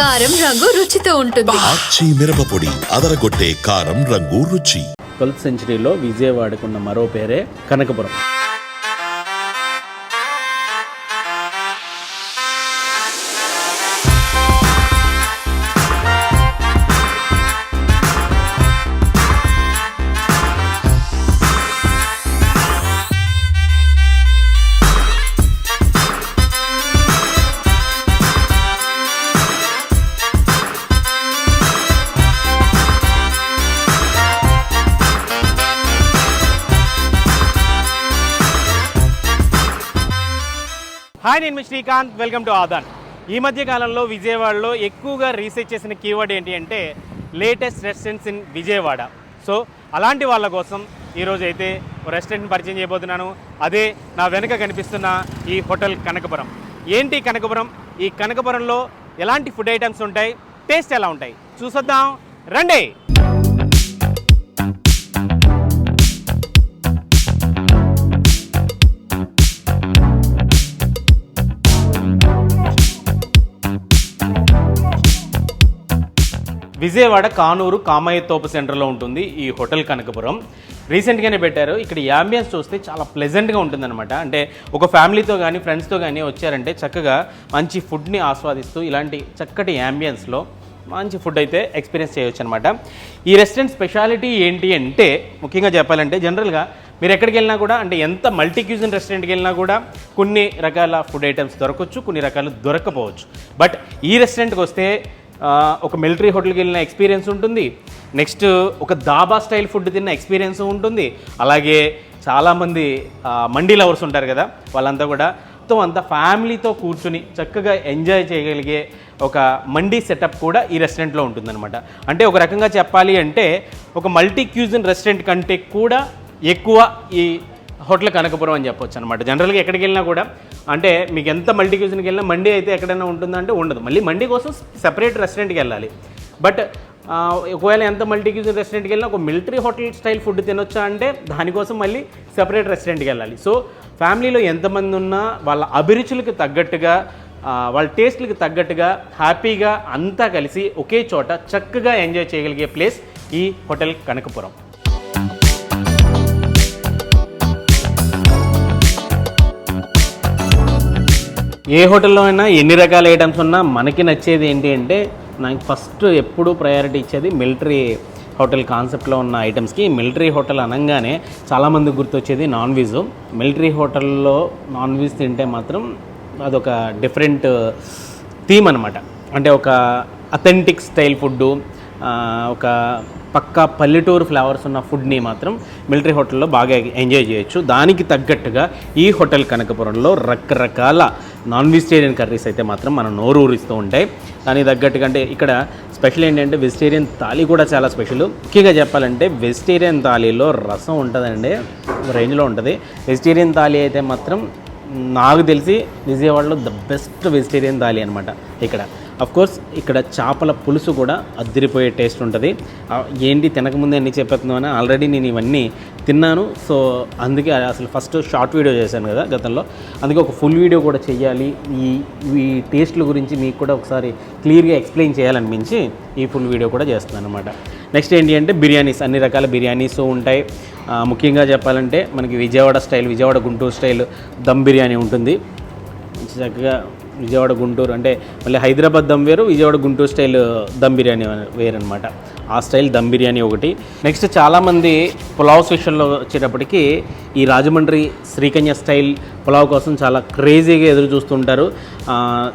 కారం రంగు రుచితో ఉంటుంది. ఆచి మిరపపొడి అదరగొట్టే కారం రంగు రుచి. ట్వెల్త్ సెంచరీలో విజయవాడకున్న మరో పేరే కనకపురం. హాయ్ నేను శ్రీకాంత్. Welcome to Aadan. ఈ మధ్య కాలంలో విజయవాడలో ఎక్కువగా రీసెర్చ్ చేసిన కీవర్డ్ ఏంటి అంటే latest restaurants in Vijayawada. So అలాంటి వాళ్ళ కోసం ఈరోజు అయితే రెస్టారెంట్ని రెస్టారెంట్ పరిచయం చేయబోతున్నాను. అదే నా వెనుక కనిపిస్తున్న ఈ హోటల్ కనకపురం. ఏంటి కనకపురం? ఈ కనకపురంలో ఎలాంటి ఫుడ్ ఐటమ్స్ ఉంటాయి? టేస్ట్ ఎలా ఉంటాయి? చూసొద్దాం. రండి! విజయవాడ కానూరు కామయ్య తోపు సెంటర్లో ఉంటుంది ఈ హోటల్ కనకపురం. రీసెంట్గానే పెట్టారు. ఇక్కడ యాంబియన్స్ చూస్తే చాలా ప్లెజెంట్గా ఉంటుందన్నమాట. అంటే ఒక ఫ్యామిలీతో కానీ ఫ్రెండ్స్తో కానీ వచ్చారంటే చక్కగా మంచి ఫుడ్ని ఆస్వాదిస్తూ ఇలాంటి చక్కటి యాంబియన్స్లో మంచి ఫుడ్ అయితే ఎక్స్పీరియన్స్ చేయొచ్చు అనమాట ఈ రెస్టారెంట్ స్పెషాలిటీ ఏంటి అంటే ముఖ్యంగా చెప్పాలంటే జనరల్గా మీరు ఎక్కడికి వెళ్ళినా కూడా అంటే ఎంత మల్టీ క్యూజన్ రెస్టారెంట్కి వెళ్ళినా కూడా కొన్ని రకాల ఫుడ్ ఐటమ్స్ దొరకవచ్చు కొన్ని రకాలు దొరకపోవచ్చు. బట్ ఈ రెస్టారెంట్కి వస్తే ఒక మిలిటరీ హోటల్కి వెళ్ళిన ఎక్స్పీరియన్స్ ఉంటుంది. నెక్స్ట్ ఒక దాబా స్టైల్ ఫుడ్ తిన్న ఎక్స్పీరియన్స్ ఉంటుంది. అలాగే చాలామంది మండీ లవర్స్ ఉంటారు కదా వాళ్ళంతా కూడా మొత్తం అంతా ఫ్యామిలీతో కూర్చుని చక్కగా ఎంజాయ్ చేయగలిగే ఒక మండీ సెటప్ కూడా ఈ రెస్టారెంట్లో ఉంటుందన్నమాట. అంటే ఒక రకంగా చెప్పాలి అంటే ఒక మల్టీ క్యూజిన్ రెస్టారెంట్ కంటే కూడా ఎక్కువ ఈ హోటల్ కనకపురం అని చెప్పొచ్చు అనమాట జనరల్గా ఎక్కడికి వెళ్ళినా కూడా అంటే మీకు ఎంత మల్టీ క్యూజన్కి వెళ్ళినా మండీ అయితే ఎక్కడైనా ఉంటుందంటే ఉండదు. మళ్ళీ మండీ కోసం సెపరేట్ రెస్టారెంట్కి వెళ్ళాలి. బట్ ఒకవేళ ఎంత మల్టీ క్యూజన్ రెస్టారెంట్కి వెళ్ళినా ఒక మిలిటరీ హోటల్ స్టైల్ ఫుడ్ తినొచ్చా అంటే దానికోసం మళ్ళీ సెపరేట్ రెస్టారెంట్కి వెళ్ళాలి. సో ఫ్యామిలీలో ఎంతమంది ఉన్నా వాళ్ళ అభిరుచులకు తగ్గట్టుగా వాళ్ళ టేస్ట్లకు తగ్గట్టుగా హ్యాపీగా అంతా కలిసి ఒకే చోట చక్కగా ఎంజాయ్ చేయగలిగే ప్లేస్ ఈ హోటల్ కనకపురం. ఏ హోటల్లో అయినా ఎన్ని రకాల ఐటమ్స్ ఉన్నా మనకి నచ్చేది ఏంటి అంటే నాకు ఫస్ట్ ఎప్పుడు ప్రయారిటీ ఇచ్చేది మిలిటరీ హోటల్ కాన్సెప్ట్లో ఉన్న ఐటమ్స్కి మిలిటరీ హోటల్ అనగానే చాలామంది గుర్తొచ్చేది నాన్ వెజ్ మిలిటరీ హోటల్లో నాన్ వెజ్ తింటే మాత్రం అదొక డిఫరెంట్ థీమ్ అనమాట అంటే ఒక అథెంటిక్ స్టైల్ ఫుడ్డు ఒక పక్కా పల్లెటూరు ఫ్లేవర్స్ ఉన్న ఫుడ్ని మాత్రం మిలిటరీ హోటల్లో బాగా ఎంజాయ్ చేయొచ్చు. దానికి తగ్గట్టుగా ఈ హోటల్ కనకపురంలో రకరకాల నాన్ వెజిటేరియన్ కర్రీస్ అయితే మాత్రం మనం నోరు ఊరిస్తూ ఉంటాయి. దానికి తగ్గట్టుగా అంటే ఇక్కడ స్పెషల్ ఏంటంటే వెజిటేరియన్ థాలీ కూడా చాలా స్పెషల్. ముఖ్యంగా చెప్పాలంటే వెజిటేరియన్ థాలీలో రసం ఉంటుందండి. రేంజ్లో ఉంటుంది. వెజిటేరియన్ థాలీ అయితే మాత్రం నాకు తెలిసి విజయవాడలో ద బెస్ట్ వెజిటేరియన్ థాలీ అనమాట ఇక్కడ. కోర్స్ ఇక్కడ చేపల పులుసు కూడా అద్దరిపోయే టేస్ట్ ఉంటుంది. ఏంటి తినకముందే అన్నీ చెప్పేస్తున్నామని ఆల్రెడీ నేను ఇవన్నీ తిన్నాను. సో అందుకే అసలు ఫస్ట్ షార్ట్ వీడియో చేశాను కదా గతంలో. అందుకే ఒక ఫుల్ వీడియో కూడా చేయాలి ఈ ఈ టేస్ట్ల గురించి మీకు కూడా ఒకసారి క్లియర్గా ఎక్స్ప్లెయిన్ చేయాలనిపించి ఈ ఫుల్ వీడియో కూడా చేస్తున్నాను అనమాట నెక్స్ట్ ఏంటి అంటే బిర్యానీస్. అన్ని రకాల బిర్యానీస్ ఉంటాయి. ముఖ్యంగా చెప్పాలంటే మనకి విజయవాడ స్టైల్ విజయవాడ గుంటూరు స్టైల్ దమ్ బిర్యానీ ఉంటుంది. చక్కగా విజయవాడ గుంటూరు అంటే మళ్ళీ హైదరాబాద్ దమ్ వేరు విజయవాడ గుంటూరు స్టైల్ దమ్ బిర్యానీ వేరనమాట ఆ స్టైల్ దమ్ బిర్యానీ ఒకటి. నెక్స్ట్ చాలామంది పులావ్స్ విషయంలో వచ్చేటప్పటికి ఈ రాజమండ్రి శ్రీకన్య స్టైల్ పులావ్ కోసం చాలా క్రేజీగా ఎదురు చూస్తుంటారు.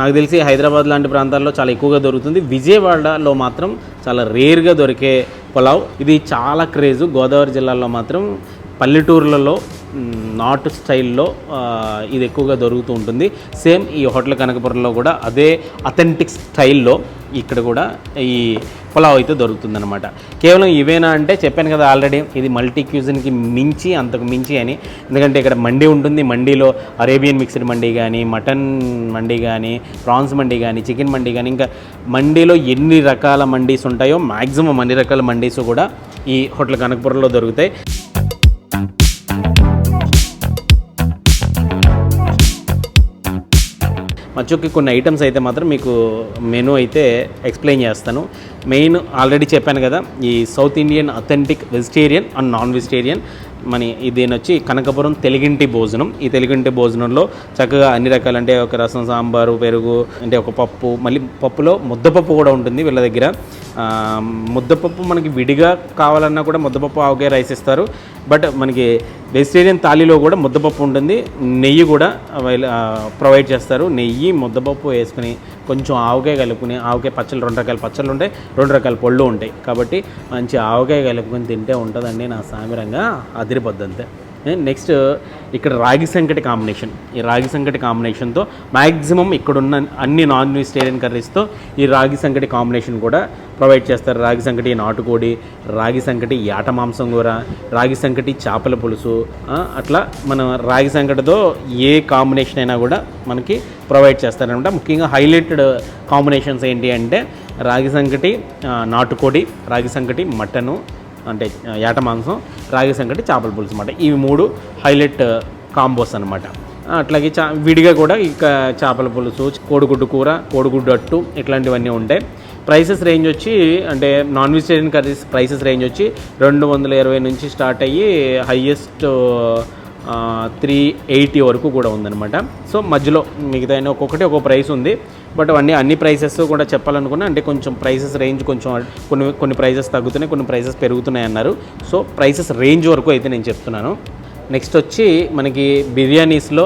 నాకు తెలిసి హైదరాబాద్ లాంటి ప్రాంతాల్లో చాలా ఎక్కువగా దొరుకుతుంది. విజయవాడలో మాత్రం చాలా రేర్గా దొరికే పులావ్. ఇది చాలా క్రేజు. గోదావరి జిల్లాలో మాత్రం పల్లెటూర్లలో మ్, నార్త్ స్టైల్లో ఇది ఎక్కువగా దొరుకుతూ ఉంటుంది. సేమ్ ఈ హోటల్ కనకపురంలో కూడా అదే అథెంటిక్ స్టైల్లో ఇక్కడ కూడా ఈ పులావ్ అయితే దొరుకుతుందనమాట కేవలం ఇవేనా అంటే చెప్పాను కదా ఆల్రెడీ ఇది మల్టీ క్యూజన్కి మించి అంతకు మించి అని. ఎందుకంటే ఇక్కడ మండీ ఉంటుంది. మండీలో అరేబియన్ మిక్స్డ్ మండీ కానీ మటన్ మండీ కానీ ప్రాన్స్ మండీ కానీ చికెన్ మండీ కానీ ఇంకా మండీలో ఎన్ని రకాల మండీస్ ఉంటాయో మ్యాక్సిమం అన్ని రకాల మండీస్ కూడా ఈ హోటల్ కనకపురంలో దొరుకుతాయి. మచ్చుకి కొన్ని ఐటమ్స్ అయితే మాత్రం మీకు మెనూ అయితే ఎక్స్ప్లెయిన్ చేస్తాను. మెయిన్ ఆల్రెడీ చెప్పాను కదా ఈ south Indian authentic vegetarian and non vegetarian మన దీని వచ్చి కనకపురం తెలుగింటి భోజనం. ఈ తెలుగింటి భోజనంలో చక్కగా అన్ని రకాలు అంటే ఒక రసం సాంబారు పెరుగు అంటే ఒక పప్పు మళ్ళీ పప్పులో ముద్దపప్పు కూడా ఉంటుంది వీళ్ళ దగ్గర. ముద్దపప్పు మనకి విడిగా కావాలన్నా కూడా ముద్దపప్పు ఆవకాయ రైస్ ఇస్తారు. బట్ మనకి వెజిటేరియన్ థాలీలో కూడా ముద్దపప్పు ఉంటుంది. నెయ్యి కూడా అవైల- ప్రొవైడ్ చేస్తారు. నెయ్యి ముద్దపప్పు వేసుకుని కొంచెం ఆవకాయ కలుపుకుని ఆవకాయ పచ్చళ్ళు రెండు రకాల పచ్చళ్ళు ఉంటాయి రెండు రకాల పళ్ళు ఉంటాయి. కాబట్టి మంచి ఆవకాయ కలుపుకొని తింటే ఉంటుందండి నా సామిరంగా అదిరిపోద్ది అంతే. నెక్స్ట్ ఇక్కడ రాగి సంకటి కాంబినేషన్ ఈ రాగి సంకటి కాంబినేషన్తో మ్యాక్సిమం ఇక్కడున్న అన్ని నాన్ వెజిటేరియన్ కర్రీస్తో ఈ రాగి సంకటి కాంబినేషన్ కూడా ప్రొవైడ్ చేస్తారు. రాగి సంకటి నాటుకోడి రాగి సంకటి యాట మాంసం కూర రాగి సంకటి చేపల పులుసు అట్లా మన రాగి సంకటితో ఏ కాంబినేషన్ అయినా కూడా మనకి ప్రొవైడ్ చేస్తారనమాట. ముఖ్యంగా హైలైటెడ్ కాంబినేషన్స్ ఏంటి అంటే రాగి సంకటి నాటుకోడి రాగి సంకటి మటను అంటే ఏట మాంసం రాగి సంకటి చేపల పులుసు అనమాట ఇవి మూడు హైలైట్ కాంబోస్ అనమాట అట్లాగే చా విడిగా కూడా ఇక చేపల పులుసు కోడిగుడ్డు కూర కోడిగుడ్డు అట్టు ఇట్లాంటివన్నీ ఉంటాయి. ప్రైసెస్ రేంజ్ వచ్చి అంటే non vegetarian curries prices range వచ్చి రెండు వందల ఇరవై నుంచి స్టార్ట్ అయ్యి హయ్యెస్ట్ త్రీ ఎయిటీ వరకు కూడా ఉందన్నమాట. సో మధ్యలో మిగతా ఒక్కొక్కటి ఒక్కొక్క ప్రైస్ ఉంది. బట్ అవన్నీ అన్ని ప్రైసెస్ కూడా చెప్పాలనుకున్నా అంటే కొంచెం ప్రైసెస్ రేంజ్ కొంచెం కొన్ని కొన్ని ప్రైసెస్ తగ్గుతున్నాయి కొన్ని ప్రైసెస్ పెరుగుతున్నాయి అన్నారు. సో ప్రైసెస్ రేంజ్ వరకు అయితే నేను చెప్తున్నాను. నెక్స్ట్ వచ్చి మనకి బిర్యానీస్లో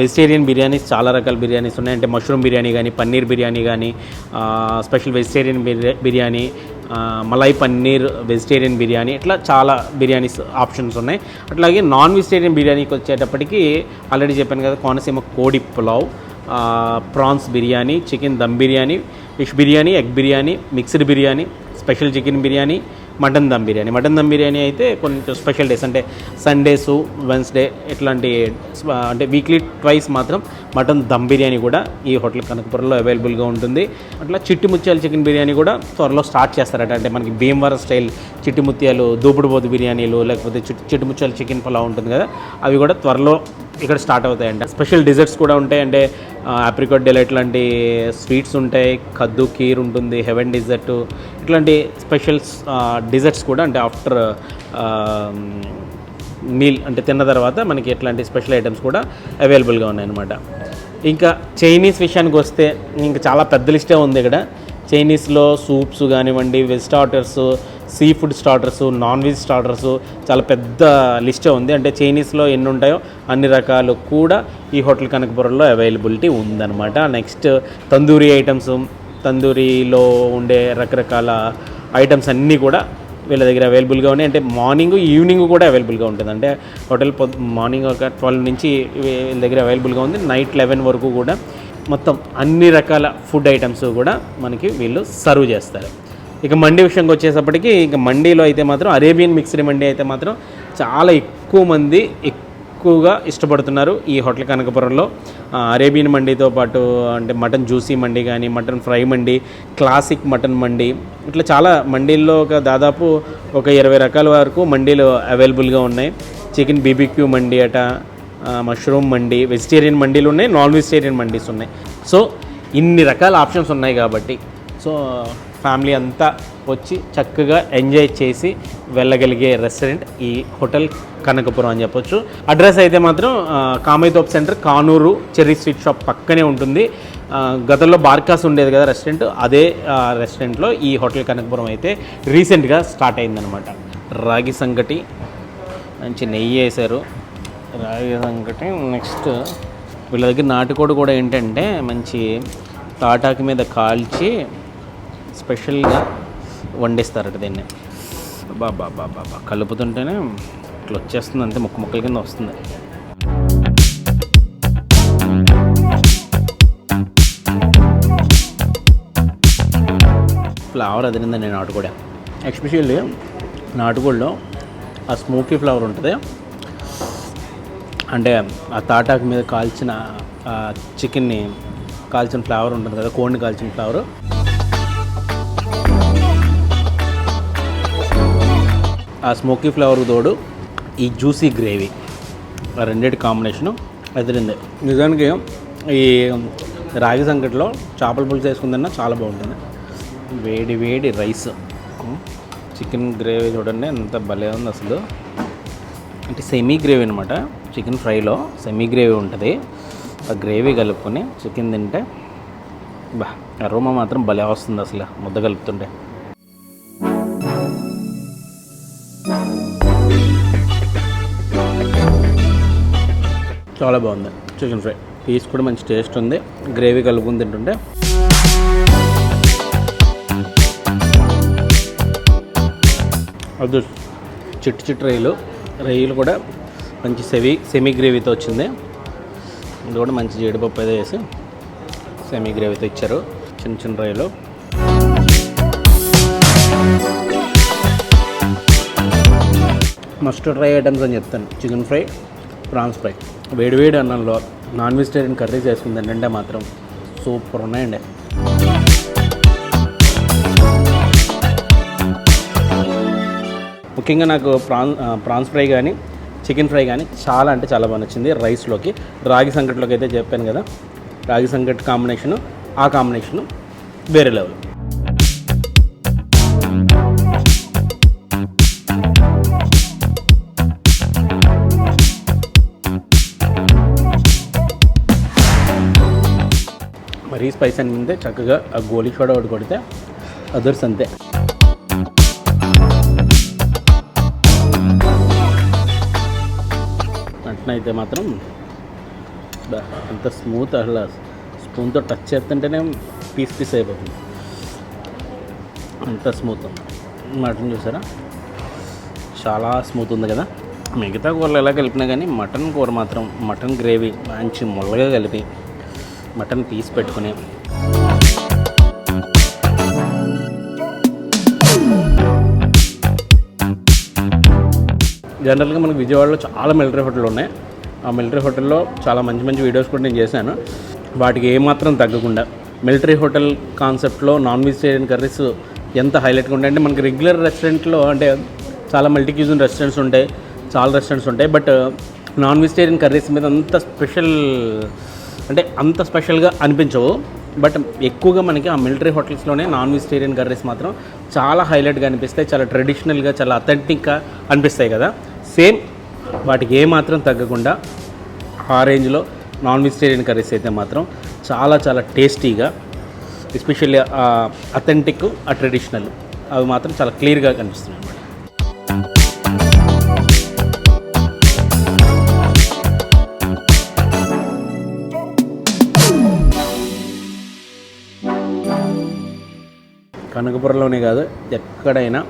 వెజిటేరియన్ బిర్యానీస్ చాలా రకాల బిర్యానీస్ ఉన్నాయి. అంటే మష్రూమ్ బిర్యానీ కానీ పన్నీర్ బిర్యానీ కానీ స్పెషల్ వెజిటేరియన్ బిర్యా బిర్యానీ మలై పన్నీర్ వెజిటేరియన్ బిర్యానీ ఇట్లా చాలా బిర్యానీస్ ఆప్షన్స్ ఉన్నాయి. అట్లాగే నాన్ వెజిటేరియన్ బిర్యానీకి వచ్చేటప్పటికి ఆల్రెడీ చెప్పాను కదా కోనసీమ కోడి pulao prawns biryani chicken dum biryani fish biryani egg biryani mixed biryani special chicken biryani mutton dum biryani. Mutton dum biryani అయితే కొంచెం స్పెషల్ డేస్ అంటే సండేసు వెన్స్డే ఇట్లాంటి అంటే వీక్లీ ట్వైస్ మాత్రం మటన్ దమ్ బిర్యానీ కూడా ఈ హోటల్ కనకపురంలో అవైలబుల్గా ఉంటుంది. అట్లా చిట్టిముత్యాలు చికెన్ బిర్యానీ కూడా త్వరలో స్టార్ట్ చేస్తారట. అంటే మనకి భీమవరం స్టైల్ చిట్టిముత్యాలు దూపుడుబోతు బిర్యానీలు లేకపోతే చిట్టి చిట్టిముత్యాలు చికెన్ పలావ్ ఉంటుంది కదా అవి కూడా త్వరలో ఇక్కడ స్టార్ట్ అవుతాయండి. స్పెషల్ డిజర్ట్స్ కూడా ఉంటాయి. అంటే ఆప్రికాట్ డిలైట్ లాంటి స్వీట్స్ ఉంటాయి. కద్దు కీర్ ఉంటుంది హెవెన్ డిజర్ట్ ఇట్లాంటి స్పెషల్ డిజర్ట్స్ కూడా అంటే ఆఫ్టర్ మీల్ అంటే తిన్న తర్వాత మనకి ఇట్లాంటి స్పెషల్ ఐటమ్స్ కూడా అవైలబుల్గా ఉన్నాయన్నమాట. ఇంకా చైనీస్ విషయానికి వస్తే ఇంకా చాలా పెద్ద లిస్టే ఉంది ఇక్కడ. చైనీస్లో సూప్స్ కానివ్వండి veg starters sea food starters non veg starters చాలా పెద్ద లిస్టే ఉంది. అంటే చైనీస్లో ఎన్ని ఉంటాయో అన్ని రకాలు కూడా ఈ హోటల్ కనకపురంలో అవైలబిలిటీ ఉందన్నమాట. నెక్స్ట్ తందూరి ఐటమ్స్ తందూరిలో ఉండే రకరకాల ఐటమ్స్ అన్నీ కూడా వీళ్ళ దగ్గర అవైలబుల్గా ఉన్నాయి. అంటే మార్నింగ్ ఈవినింగ్ కూడా అవైలబుల్గా ఉంటుంది. అంటే హోటల్ పొద్దు మార్నింగ్ ఒక ట్వెల్వ్ నుంచి వీళ్ళ దగ్గర అవైలబుల్గా ఉంది. నైట్ లెవెన్ వరకు కూడా మొత్తం అన్ని రకాల ఫుడ్ ఐటమ్స్ కూడా మనకి వీళ్ళు సర్వ్ చేస్తారు. ఇక మండి విషయంకి వచ్చేసప్పటికి ఇక మండీలో అయితే మాత్రం అరేబియన్ మిక్స్డ్ మండీ అయితే మాత్రం చాలా ఎక్కువ మంది ఎక్కువగా ఇష్టపడుతున్నారు ఈ హోటల్ కనకపురంలో. అరేబియన్ మండీతో పాటు అంటే మటన్ జ్యూసీ మండి కానీ mutton fry mandi classic mutton mandi ఇట్లా చాలా మండీల్లో ఒక దాదాపు ఒక ఇరవై రకాల వరకు మండీలు అవైలబుల్గా ఉన్నాయి. చికెన్ బీబీక్యూ మండి అట మష్రూమ్ మండి వెజిటేరియన్ మండీలు ఉన్నాయి నాన్ వెజిటేరియన్ మండీస్ ఉన్నాయి. సో ఇన్ని రకాల ఆప్షన్స్ ఉన్నాయి కాబట్టి. సో ఫ్యామిలీ అంతా వచ్చి చక్కగా ఎంజాయ్ చేసి వెళ్ళగలిగే రెస్టారెంట్ ఈ హోటల్ కనకపురం అని చెప్పొచ్చు. అడ్రస్ అయితే మాత్రం ఆ, Kamayyathopu centre Kanuru cherry sweet shop పక్కనే ఉంటుంది. గతంలో బార్కాస్ ఉండేది కదా రెస్టారెంట్ అదే రెస్టారెంట్లో ఈ హోటల్ కనకపురం అయితే రీసెంట్గా స్టార్ట్ అయిందనమాట రాగి సంగటి మంచి నెయ్యి వేశారు. రాగి సంగటి నెక్స్ట్ వీళ్ళ దగ్గర నాటుకోడి కూడా ఏంటంటే మంచి తాటాకు మీద కాల్చి స్పెషల్గా వండిస్తారట దీన్ని. బాబా బాబా బాబా కలుపుతుంటేనే ఇట్లా వచ్చేస్తుంది అంతే ముక్క ముక్కల కింద వస్తుంది. ఫ్లవర్ అదిరిందండి నాటుకోడి. ఎస్పెషల్లీ నాటుకోడిలో ఆ స్మోకీ ఫ్లవర్ ఉంటుంది. అంటే ఆ తాటాకు మీద కాల్చిన చికెన్ని కాల్చిన ఫ్లేవర్ ఉంటుంది కదా కోడిని కాల్చిన ఫ్లేవర్. ఆ స్మోకీ ఫ్లేవర్ తోడు ఈ జ్యూసీ గ్రేవీ. ఆ రెండింటి కాంబినేషను ఎదిరింది నిజానికి ఈ రాగి సంకట్లో చేపల పులుసు వేసుకుందన్నా చాలా బాగుంటుంది. వేడి వేడి రైస్. చికెన్ గ్రేవీ చూడండి ఎంత భలే ఉంది అసలు. అంటే సెమీ గ్రేవీ అనమాట చికెన్ ఫ్రైలో సెమీ గ్రేవీ ఉంటుంది. ఆ గ్రేవీ కలుపుకొని చికెన్ తింటే బా అరోమా మాత్రం భలే వస్తుంది అసలు ముద్ద కలుపుతుంటే. చాలా బాగుంది. చికెన్ ఫ్రై పీస్ కూడా మంచి టేస్ట్ ఉంది. గ్రేవీ కలుపుకుని తింటుంటే. అది. చిట్టు చిట్టు రొయ్యలు. రొయ్యలు కూడా మంచి సెవి సెమీ గ్రేవీతో వచ్చింది. ఇది కూడా మంచి జీడిపప్పు ఏదో వేసి సెమీ గ్రేవీతో ఇచ్చారు. చిన్న చిన్న రొయ్యలు. మస్ట్ ట్రై ఐటమ్స్ అని చెప్తాను. చికెన్ ఫ్రై ప్రాన్స్ ఫ్రై వేడివేడి అన్నంలో నాన్ వెజిటేరియన్ కర్రీ వేసుకుంది తినంటే మాత్రం సూపర్ ఉన్నాయండి. ముఖ్యంగా నాకు ప్రాన్ ప్రాన్స్ ఫ్రై కానీ చికెన్ ఫ్రై కానీ చాలా అంటే చాలా బాగా నచ్చింది రైస్లోకి. రాగి సంకట్లోకి అయితే చెప్పాను కదా రాగి సంకట్ కాంబినేషను ఆ కాంబినేషను వేరే లెవెల్ మరీ స్పైస్ అని ముందే చక్కగా ఆ గోలీ సోడా ఒకటి కొడితే అదర్స్ అంతే అయితే మాత్రం అంత ఎంత స్మూత్ అసలు స్పూన్తో టచ్ చేస్తుంటేనే పీస్ పీస్ అయిపోతుంది. అంత స్మూత్ ఉంది మటన్ చూసారా? చాలా స్మూత్ ఉంది కదా. మిగతా కూరలు ఎలా కలిపినా కానీ మటన్ కూర మాత్రం మటన్ గ్రేవీ మంచి ముల్లగా కలిపి మటన్ పీస్ పెట్టుకుని జనరల్గా మనకు విజయవాడలో చాలా మిలిటరీ హోటల్ ఉన్నాయి. ఆ మిలిటరీ హోటల్లో చాలా మంచి మంచి వీడియోస్ కూడా నేను చేశాను. వాటికి ఏమాత్రం తగ్గకుండా మిలిటరీ హోటల్ కాన్సెప్ట్లో నాన్ వెజిటేరియన్ కర్రీస్ ఎంత హైలైట్గా ఉంటాయంటే మనకి రెగ్యులర్ రెస్టారెంట్లో అంటే చాలా మల్టీ క్యూజన్ రెస్టారెంట్స్ ఉంటాయి చాలా రెస్టారెంట్స్ ఉంటాయి. బట్ నాన్ వెజిటేరియన్ కర్రీస్ మీద అంత స్పెషల్ అంటే అంత స్పెషల్గా అనిపించవు. బట్ ఎక్కువగా మనకి ఆ మిలిటరీ హోటల్స్లోనే నాన్ వెజిటేరియన్ కర్రీస్ మాత్రం చాలా హైలైట్గా అనిపిస్తాయి. చాలా ట్రెడిషనల్గా చాలా అథెంటిక్గా అనిపిస్తాయి కదా. సేమ్ వాటికి ఏమాత్రం తగ్గకుండా ఆ రేంజ్లో నాన్ వెజిటేరియన్ కర్రీస్ అయితే మాత్రం చాలా చాలా టేస్టీగా ఎస్పెషల్లీ అథెంటిక్ ఆ ట్రెడిషనల్ అవి మాత్రం చాలా క్లియర్గా కనిపిస్తున్నాయి కనకపురంలోనే కాదు ఎక్కడైనా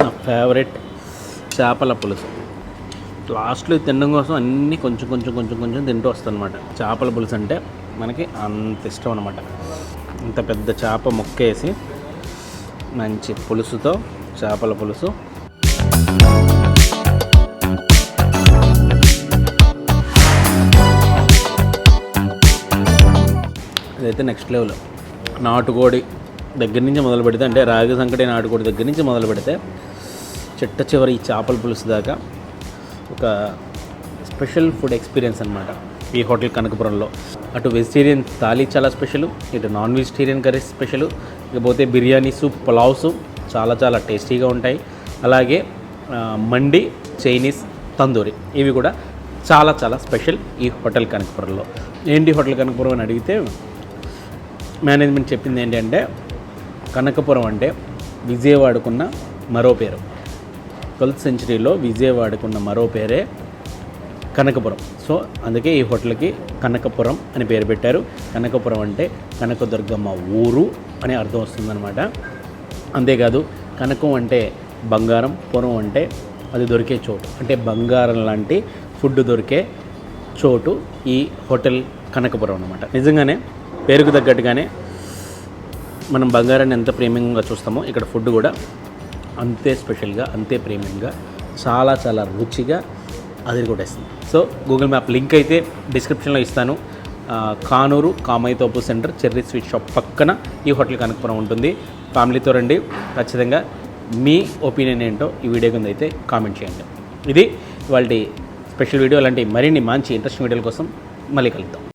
నా ఫేవరెట్ చేపల పులుసు. లాస్ట్లో తినడం కోసం అన్నీ కొంచెం కొంచెం కొంచెం కొంచెం తింటూ వస్తాను అనమాట చేపల పులుసు అంటే మనకి అంత ఇష్టం అనమాట ఇంత పెద్ద చేప ముక్కేసి మంచి పులుసుతో చేపల పులుసు. అదైతే నెక్స్ట్ లెవెల్ నాటుకోడి దగ్గర నుంచి మొదలు పెడితే అంటే రాగి సంకటి నాటుకోడి దగ్గర నుంచి మొదలు పెడితే చిట్ట చివరి ఈ చేపల పులుసు దాకా ఒక స్పెషల్ ఫుడ్ ఎక్స్పీరియన్స్ అనమాట ఈ హోటల్ కనకపురంలో. అటు వెజిటేరియన్ థాలీ చాలా స్పెషల్ ఇటు నాన్ వెజిటేరియన్ కర్రీస్ స్పెషల్ ఇకపోతే బిర్యానీ సూప్ పులావ్స్ చాలా చాలా టేస్టీగా ఉంటాయి. అలాగే మండి చైనీస్ తందూరి ఇవి కూడా చాలా చాలా స్పెషల్ ఈ హోటల్ కనకపురంలో. ఏంటి హోటల్ కనకపురం అని అడిగితే మేనేజ్మెంట్ చెప్పింది ఏంటంటే కనకపురం అంటే విజయవాడకున్న మరో పేరు. ట్వెల్త్ సెంచరీలో విజయవాడకున్న మరో పేరే కనకపురం. సో అందుకే ఈ హోటల్కి కనకపురం అని పేరు పెట్టారు. కనకపురం అంటే కనకదుర్గమ్మ ఊరు అని అర్థం వస్తుందన్నమాట. అంతేకాదు కనకం అంటే బంగారం పురం అంటే అది దొరికే చోటు. అంటే బంగారం లాంటి ఫుడ్ దొరికే చోటు ఈ హోటల్ కనకపురం అనమాట నిజంగానే పేరుకు తగ్గట్టుగానే మనం బంగారాన్ని ఎంత ప్రేమంగా చూస్తామో ఇక్కడ ఫుడ్ కూడా అంతే స్పెషల్గా అంతే ప్రేమంగా చాలా చాలా రుచిగా అది కొట్టేస్తుంది సో గూగుల్ మ్యాప్ లింక్ అయితే డిస్క్రిప్షన్లో ఇస్తాను. Kanuru Kamayyathopu centre cherry sweet shop పక్కన ఈ హోటల్ కనకపురం ఉంటుంది. ఫ్యామిలీతో రండి. ఖచ్చితంగా మీ ఒపీనియన్ ఏంటో ఈ వీడియో కింద అయితే కామెంట్ చేయండి. ఇది వాళ్ళ స్పెషల్ వీడియో అలాంటి మరిన్ని మంచి ఇంట్రెస్టింగ్ వీడియోల కోసం మళ్ళీ కలుద్దాం.